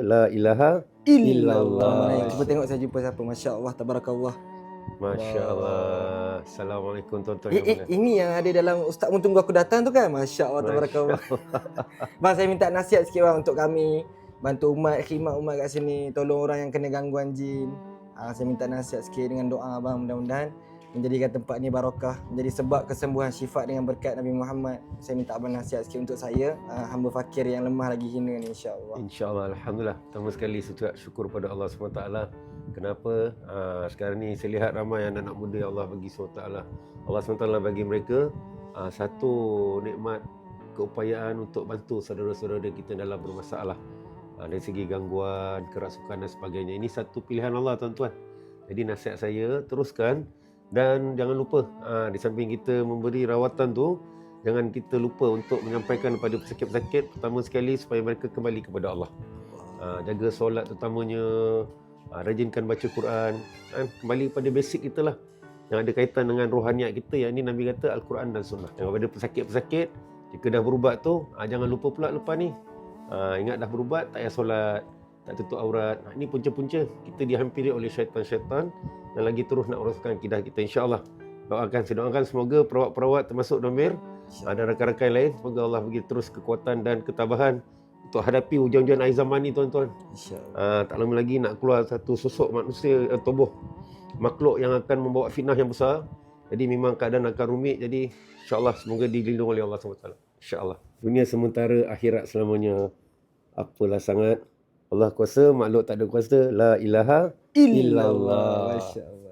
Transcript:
La ilaha illallah. Cuba tengok saya jumpa siapa. Masya Allah, tabarakallah. Masya Allah. Assalamualaikum tuan-tuan. Eh, eh, ini yang ada dalam Ustaz pun tunggu aku datang tu kan? Masya Allah, tabarakallah. bang, saya minta nasihat sikit bang untuk kami. Bantu umat, khidmat umat kat sini. Tolong orang yang kena gangguan jin. Ha, saya minta nasihat sikit dengan doa bang. Mudah-mudahan menjadikan tempat ni barakah. Menjadi sebab kesembuhan sifat dengan berkat Nabi Muhammad. Saya minta abang nasihat sikit untuk saya. Ha, hamba fakir yang lemah lagi hina ni insyaAllah. InsyaAllah, Alhamdulillah. Pertama sekali saya syukur pada Allah SWT. Kenapa? Uh, sekarang ni saya lihat ramai anak-anak muda yang Allah bagi SWT. Allah SWT bagi mereka uh, satu nikmat keupayaan untuk bantu saudara-saudara kita dalam bermasalah. Uh, dari segi gangguan, kerasukan dan sebagainya. Ini satu pilihan Allah tuan-tuan. Jadi nasihat saya, teruskan. Dan jangan lupa, uh, di samping kita memberi rawatan tu, jangan kita lupa untuk menyampaikan kepada pesakit-pesakit pertama sekali supaya mereka kembali kepada Allah. Uh, jaga solat terutamanya, uh, rajinkan baca Quran, kembali kepada basic kita lah. Yang ada kaitan dengan rohaniat kita, yang ini Nabi kata Al-Quran dan Sunnah. Yang kepada pesakit-pesakit, jika dah berubat tu, jangan lupa pula lepas ni. Ingat dah berubat, tak payah solat, tak tutup aurat. Ini punca-punca kita dihampiri oleh syaitan-syaitan dan lagi terus nak uruskan akidah kita insya-Allah. Doakan, saya doakan semoga perawat-perawat termasuk Domir ada rakan-rakan lain semoga Allah bagi terus kekuatan dan ketabahan untuk hadapi hujan-hujan akhir zaman ni tuan-tuan. InsyaAllah. Uh, tak lama lagi nak keluar satu sosok manusia uh, tubuh makhluk yang akan membawa fitnah yang besar. Jadi memang keadaan akan rumit jadi insya-Allah semoga dilindungi oleh Allah SWT. Insya-Allah. Dunia sementara akhirat selamanya. Apalah sangat Allah kuasa makhluk tak ada kuasa la ilaha Illallah. Masya Allah.